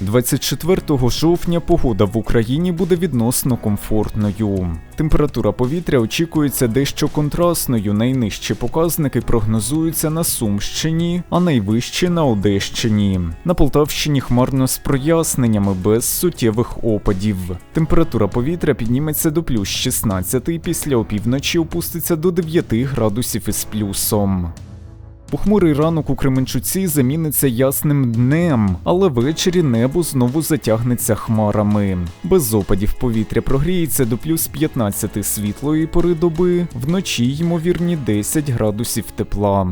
24 жовтня погода в Україні буде відносно комфортною. Температура повітря очікується дещо контрастною. Найнижчі показники прогнозуються на Сумщині, а найвищі на Одещині. На Полтавщині хмарно з проясненнями без суттєвих опадів. Температура повітря підніметься до плюс 16, після опівночі опуститься до 9 градусів із плюсом. Похмурий ранок у Кременчуці заміниться ясним днем, але ввечері небо знову затягнеться хмарами. Без опадів повітря прогріється до плюс 15 світлої пори доби, вночі ймовірні 10 градусів тепла.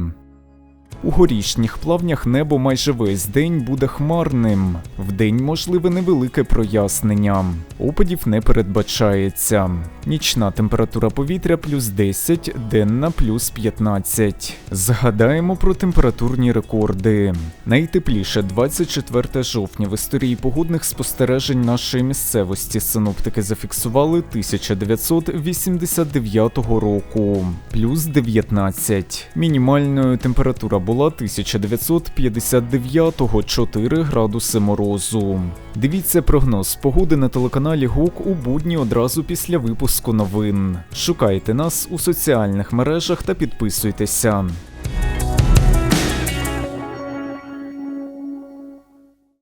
У горішніх плавнях небо майже весь день буде хмарним. Вдень можливе невелике прояснення. Опадів не передбачається. Нічна температура повітря плюс 10, денна плюс 15. Згадаємо про температурні рекорди. Найтепліше 24 жовтня в історії погодних спостережень нашої місцевості синоптики зафіксували 1989 року, плюс 19. Мінімальною температура була 1959-го 4 градуси морозу. Дивіться прогноз погоди на телеканалі ГУК у будні одразу після випуску новин. Шукайте нас у соціальних мережах та підписуйтеся.